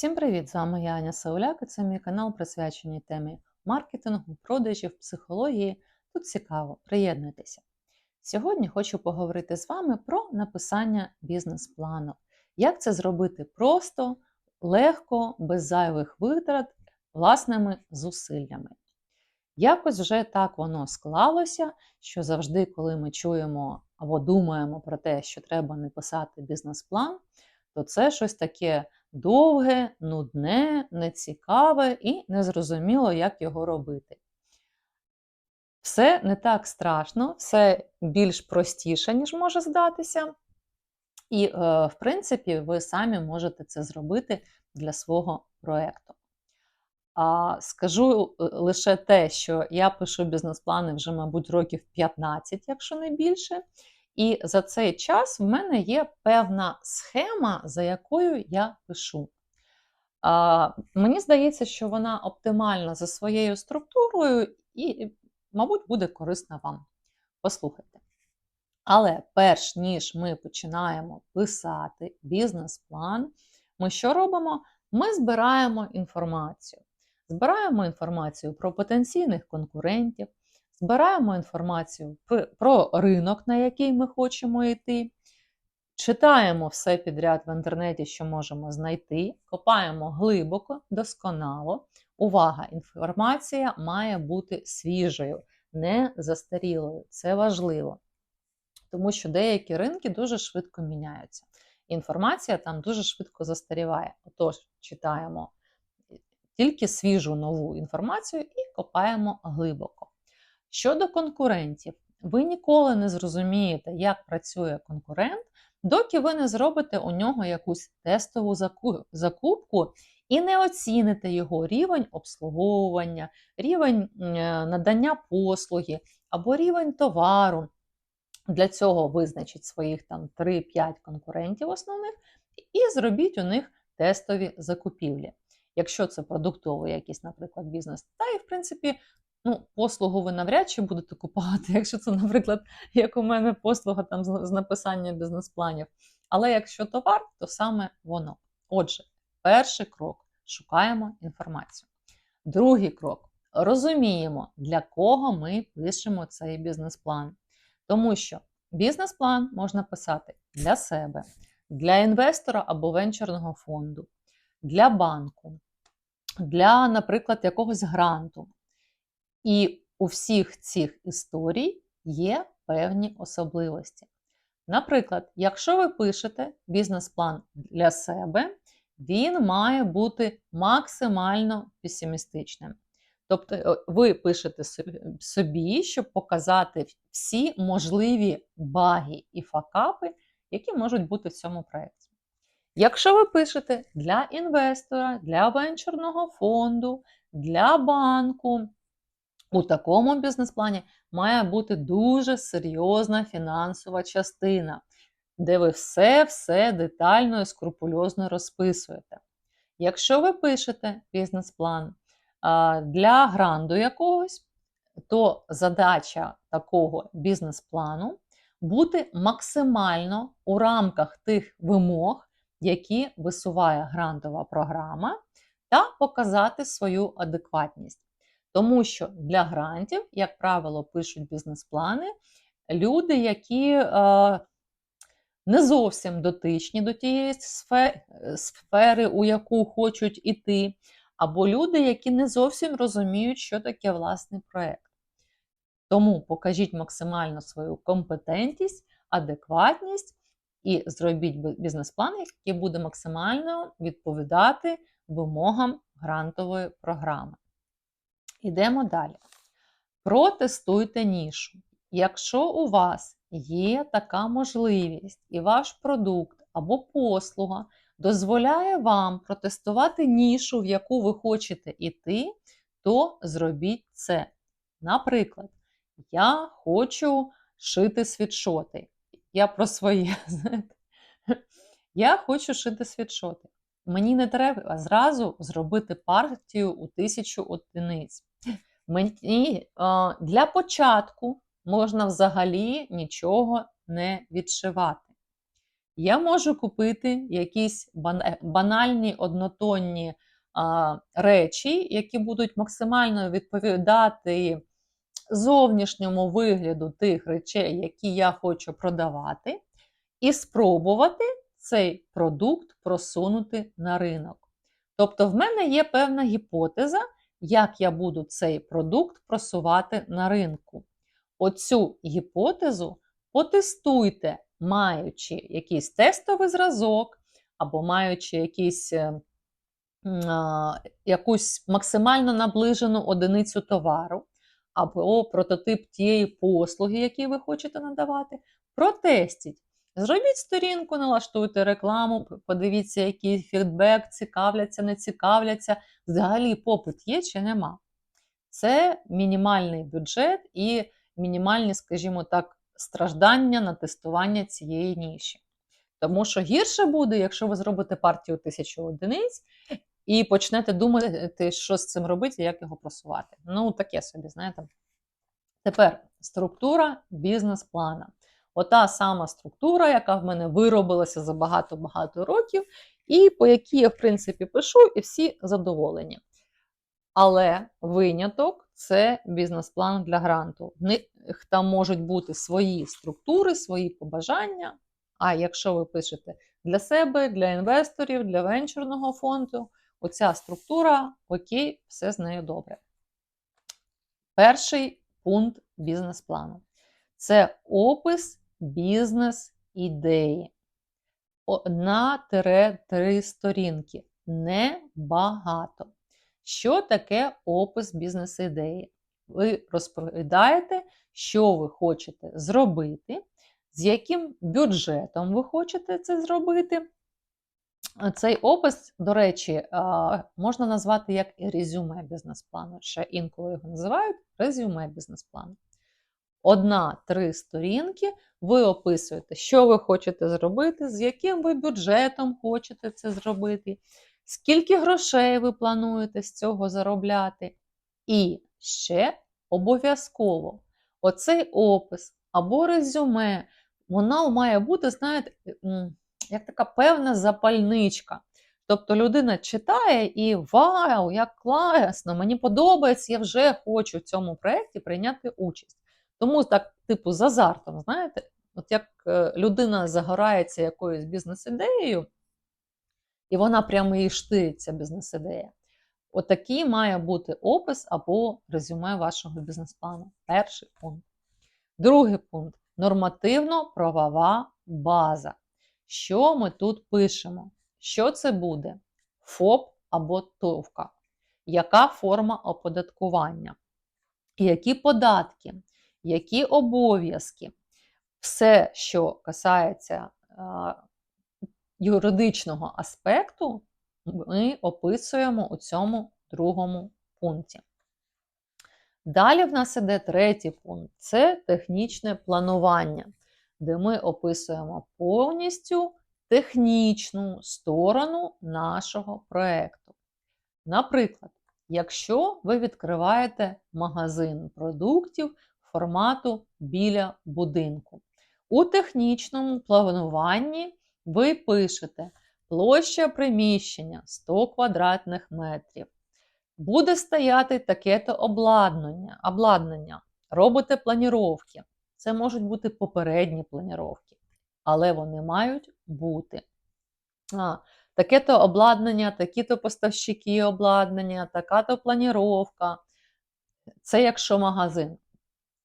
Всім привіт! З вами я Аня Сауляк і це мій канал присвячений темі маркетингу, продажів, психології. Тут цікаво, приєднуйтеся. Сьогодні хочу поговорити з вами про написання бізнес-плану. Як це зробити просто, легко, без зайвих витрат, власними зусиллями. Якось вже так воно склалося, що завжди, коли ми чуємо або думаємо про те, що треба написати бізнес-план, то це щось таке довге, нудне, нецікаве і незрозуміло, як його робити. Все не так страшно, все більш простіше, ніж може здатися. І, е, в принципі, ви самі можете це зробити для свого проєкту. А скажу е, лише те, що я пишу бізнес-плани вже, мабуть, років 15, якщо не більше. І за цей час в мене є певна схема, за якою я пишу. А, Мені здається, що вона оптимальна за своєю структурою і, мабуть, буде корисна вам. Послухайте. Але перш ніж ми починаємо писати бізнес-план, ми що робимо? Ми збираємо інформацію. Збираємо інформацію про потенційних конкурентів, збираємо інформацію про ринок, на який ми хочемо йти, читаємо все підряд в інтернеті, що можемо знайти, копаємо глибоко, досконало. Увага! Інформація має бути свіжою, не застарілою. Це важливо. Тому що деякі ринки дуже швидко міняються. Інформація там дуже швидко застаріває. Отож, читаємо тільки свіжу нову інформацію і копаємо глибоко. Щодо конкурентів, ви ніколи не зрозумієте, як працює конкурент, доки ви не зробите у нього якусь тестову закупку і не оціните його рівень обслуговування, рівень е, надання послуги або рівень товару. Для цього визначіть своїх там 3-5 конкурентів основних і зробіть у них тестові закупівлі. Якщо це продуктовий якийсь, наприклад, бізнес, та і в принципі Ну, послугу ви навряд чи будете купувати, якщо це, наприклад, як у мене послуга там з написання бізнес-планів. Але якщо товар, то саме воно. Отже, перший крок шукаємо інформацію. Другий крок розуміємо, для кого ми пишемо цей бізнес-план. Тому що бізнес-план можна писати для себе, для інвестора або венчурного фонду, для банку, для, наприклад, якогось гранту. І у всіх цих історій є певні особливості. Наприклад, якщо ви пишете бізнес-план для себе, він має бути максимально песимістичним. Тобто, е, ви пишете собі, щоб показати всі можливі баги і факапи, які можуть бути в цьому проєкті. Якщо ви пишете для інвестора, для венчурного фонду, для банку, у такому бізнес-плані має бути дуже серйозна фінансова частина, де ви все-все детально і скрупульозно розписуєте. Якщо ви пишете бізнес-план для гранду якогось, то задача такого бізнес-плану бути максимально у рамках тих вимог, які висуває грантова програма, та показати свою адекватність. Тому що для грантів, як правило, пишуть бізнес-плани люди, які е, не зовсім дотичні до тієї сфери, у яку хочуть іти, або люди, які не зовсім розуміють, що таке власний проєкт. Тому покажіть максимально свою компетентність, адекватність і зробіть бізнес-план, який буде максимально відповідати вимогам грантової програми. Ідемо далі. Протестуйте нішу. Якщо у вас є така можливість, і ваш продукт або послуга дозволяє вам протестувати нішу, в яку ви хочете йти, то зробіть це. Наприклад, я хочу шити світшоти. Я про своє. Я хочу шити світшоти. Мені не треба зразу зробити партію у тисячу одиниць. Мені для початку можна взагалі нічого не відшивати. Я можу купити якісь банальні однотонні речі, які будуть максимально відповідати зовнішньому вигляду тих речей, які я хочу продавати, і спробувати цей продукт просунути на ринок. Тобто, в мене є певна гіпотеза, як я буду цей продукт просувати на ринку. Оцю гіпотезу потестуйте, маючи якийсь тестовий зразок, або маючи якийсь, е, якусь максимально наближену одиницю товару, або прототип тієї послуги, які ви хочете надавати, протестіть. Зробіть сторінку, налаштуйте рекламу, подивіться, який фідбек, цікавляться, не цікавляться. Взагалі попит є чи нема. Це мінімальний бюджет і мінімальні, скажімо так, страждання на тестування цієї ніші. Тому що гірше буде, якщо ви зробите партію тисячу одиниць і почнете думати, що з цим робити, як його просувати. Ну, таке собі, знаєте. Тепер структура бізнес-плана. Ота сама структура, яка в мене виробилася за багато-багато років, і по якій я, в принципі, пишу, і всі задоволені. Але виняток це бізнес-план для гранту. В них там можуть бути свої структури, свої побажання. А якщо ви пишете для себе, для інвесторів, для венчурного фонду, оця структура, окей, все з нею добре. Перший пункт бізнес-плану це опис бізнес-ідеї. Одна-три сторінки. Небагато. Що таке опис бізнес-ідеї? Ви розповідаєте, що ви хочете зробити, з яким бюджетом ви хочете це зробити. Цей опис, до речі, можна назвати як резюме бізнес-плану. Ще інколи його називають резюме бізнес-плану. Одна-три сторінки ви описуєте, що ви хочете зробити, з яким ви бюджетом хочете це зробити, скільки грошей ви плануєте з цього заробляти. І ще обов'язково оцей опис або резюме, воно має бути, знаєте, як така певна запальничка. Тобто людина читає і вау, як класно, мені подобається, я вже хочу в цьому проєкті прийняти участь. Тому так, типу, з азартом, знаєте, от як е, людина загорається якоюсь бізнес-ідеєю, і вона прямо їй штириться бізнес-ідея. Отакий має бути опис або резюме вашого бізнес-плану. Перший пункт. Другий пункт нормативно-правова база. Що ми тут пишемо? Що це буде? ФОП або ТОВКа? Яка форма оподаткування? Які податки? Які обов'язки? Все, що касається юридичного аспекту, ми описуємо у цьому другому пункті. Далі в нас іде третій пункт це технічне планування, де ми описуємо повністю технічну сторону нашого проєкту. Наприклад, якщо ви відкриваєте магазин продуктів формату біля будинку, у технічному плануванні ви пишете площа приміщення 100 квадратних метрів. Буде стояти таке-то обладнання, обладнання. Робите планіровки. Це можуть бути попередні планіровки, але вони мають бути. А, Таке-то обладнання, такі-то поставщики обладнання, така-то планіровка. Це якщо магазин.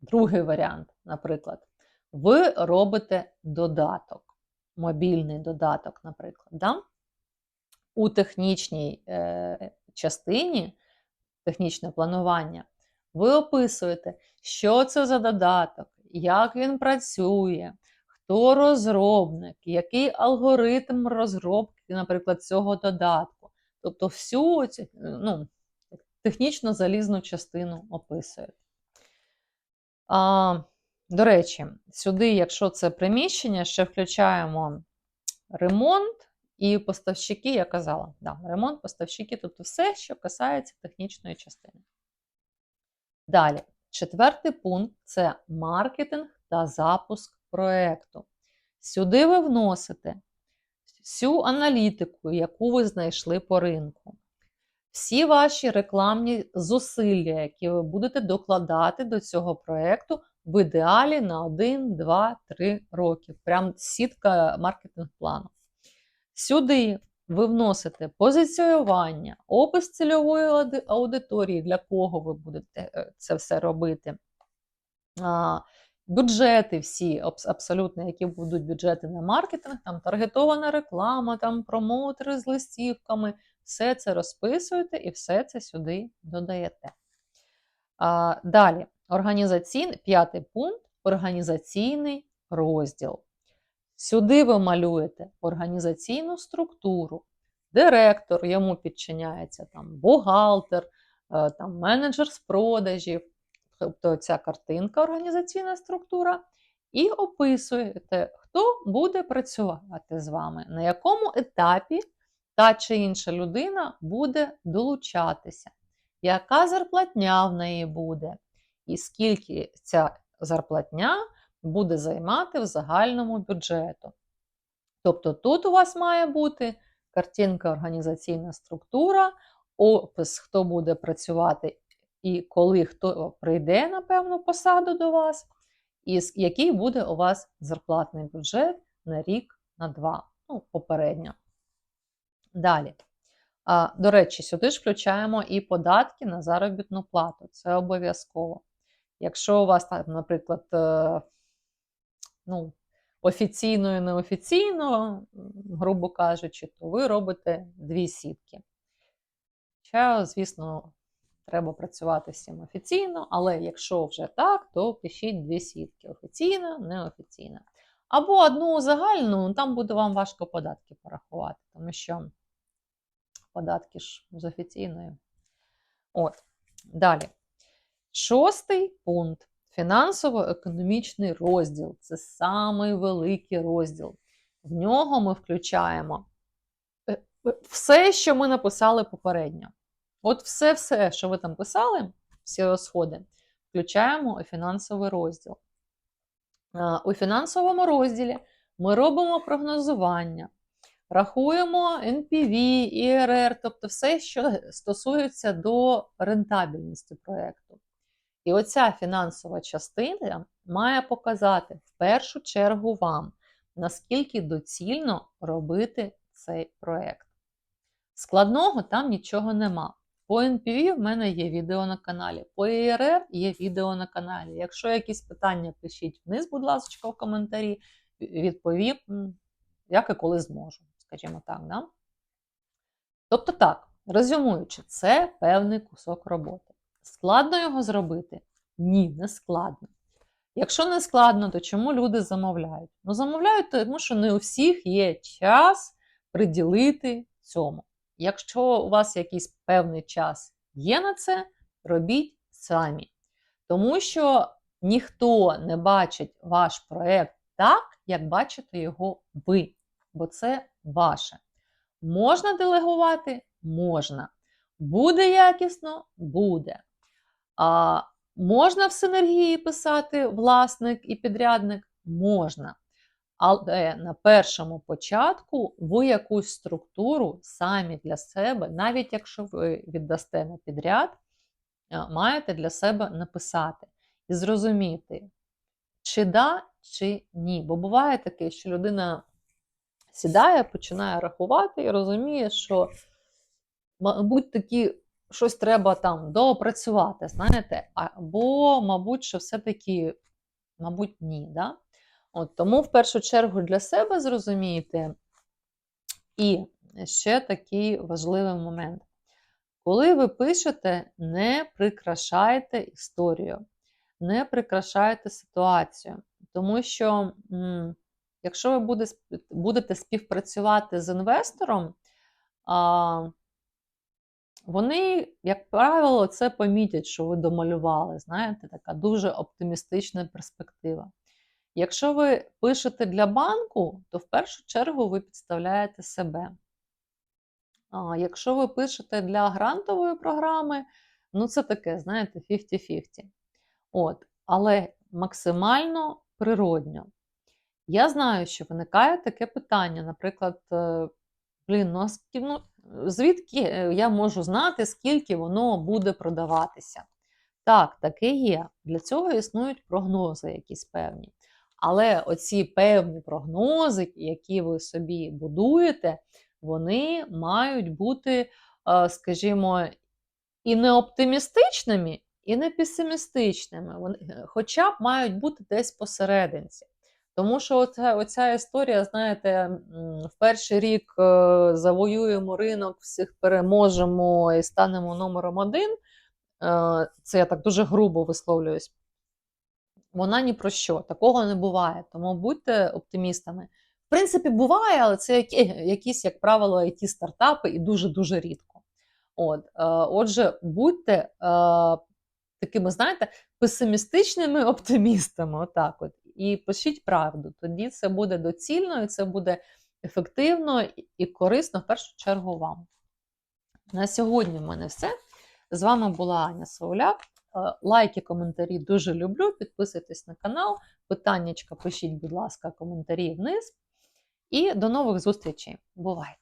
Другий варіант, наприклад, ви робите додаток, мобільний додаток, наприклад. Да? У технічній е, частині, технічне планування, ви описуєте, що це за додаток, як він працює, хто розробник, який алгоритм розробки, наприклад, цього додатку. Тобто всю ну, технічно залізну частину описуєте. А, До речі, сюди, якщо це приміщення, ще включаємо ремонт і поставщики, я казала, да, ремонт, поставщики, тобто все, що касається технічної частини. Далі, четвертий пункт це маркетинг та запуск проєкту. Сюди ви вносите всю аналітику, яку ви знайшли по ринку. Всі ваші рекламні зусилля, які ви будете докладати до цього проєкту, в ідеалі на 1, 2, 3 роки. Прям сітка маркетинг плану. Сюди ви вносите позиціювання, опис цільової аудиторії, для кого ви будете е, це все робити. Бюджети всі, абсолютно, які будуть бюджети на маркетинг, там таргетована реклама, там промоутери з листівками, все це розписуєте і все це сюди додаєте. А, Далі, організаційний, п'ятий пункт організаційний розділ. Сюди ви малюєте організаційну структуру. Директор, йому підчиняється там бухгалтер, е, там менеджер з продажів, тобто ця картинка, організаційна структура, і описуєте, хто буде працювати з вами, на якому етапі та чи інша людина буде долучатися, яка зарплатня в неї буде, і скільки ця зарплатня буде займати в загальному бюджету. Тобто тут у вас має бути картинка організаційна структура, опис, хто буде працювати і коли хто прийде на певну посаду до вас, і який буде у вас зарплатний бюджет на рік, на два, ну, попередньо. Далі. До речі, сюди ж включаємо і податки на заробітну плату. Це обов'язково. Якщо у вас, там, наприклад, е, ну, офіційно і неофіційно, грубо кажучи, то ви робите дві сітки. Хоча, звісно, треба працювати з цим офіційно, але якщо вже так, то пишіть дві сітки: офіційна, неофіційна. Або одну загальну, ну, там буде вам важко податки порахувати, тому що податки ж з офіційної. От, далі. Шостий пункт. Фінансово-економічний розділ. Це самий великий розділ. В нього ми включаємо е, е, все, що ми написали попередньо. От все-все, що ви там писали, всі розходи, включаємо у фінансовий розділ. У фінансовому розділі ми робимо прогнозування, рахуємо NPV, IRR, тобто все, що стосується до рентабельності проєкту. І оця фінансова частина має показати в першу чергу вам, наскільки доцільно робити цей проєкт. Складного там нічого нема. По NPV в мене є відео на каналі, по ERR є відео на каналі. Якщо якісь питання, пишіть вниз, будь ласка, в коментарі, відповім, як і коли зможу, скажімо так. Да? Тобто так, резюмуючи, це певний кусок роботи. Складно його зробити? Ні, не складно. Якщо не складно, то чому люди замовляють? Ну, замовляють, тому що не у всіх є час приділити цьому. Якщо у вас якийсь певний час є на це, робіть самі. Тому що ніхто не бачить ваш проєкт так, як бачите його ви, бо це ваше. Можна делегувати? Можна. Буде якісно? Буде. А, Можна в синергії писати власник і підрядник? Можна. Але на першому початку ви якусь структуру самі для себе, навіть якщо ви віддасте на підряд, маєте для себе написати і зрозуміти, чи да, чи ні. Бо буває таке, що людина сідає, починає рахувати і розуміє, що, мабуть, таки щось треба там доопрацювати, знаєте, або, мабуть, що все-таки, мабуть, ні. Да? От, Тому в першу чергу для себе зрозумієте. І ще такий важливий момент. Коли ви пишете, не прикрашайте історію, не прикрашайте ситуацію. Тому що, м, якщо ви будете співпрацювати з інвестором, вони, як правило, це помітять, що ви домалювали. Знаєте, така дуже оптимістична перспектива. Якщо ви пишете для банку, то в першу чергу ви підставляєте себе. А якщо ви пишете для грантової програми, ну це таке, знаєте, 50-50. От, Але максимально природньо. Я знаю, що виникає таке питання, наприклад, е, блін, ну, ну звідки е, я можу знати, скільки воно буде продаватися? Так, таке є. Для цього існують прогнози якісь певні. Але оці певні прогнози, які ви собі будуєте, вони мають бути, е, скажімо, і не оптимістичними, і не песимістичними. Вони хоча б мають бути десь посерединці. Тому що оця, оця історія, знаєте, в перший рік е, завоюємо ринок, всіх переможемо і станемо номером один. Е, Це я так дуже грубо висловлююсь. Вона ні про що, такого не буває. Тому будьте оптимістами. В принципі, буває, але це які, якісь, як правило, it стартапи і дуже-дуже рідко. От, е, отже, будьте е, такими, знаєте, песимістичними оптимістами. Отак от. І пишіть правду. Тоді це буде доцільно і це буде ефективно і- корисно в першу чергу вам. На сьогодні в мене все. З вами була Аня Сауляк. Е, Лайки, коментарі дуже люблю. Підписуйтесь на канал. Питаннячка пишіть, будь ласка, коментарі вниз. І до нових зустрічей. Бувайте!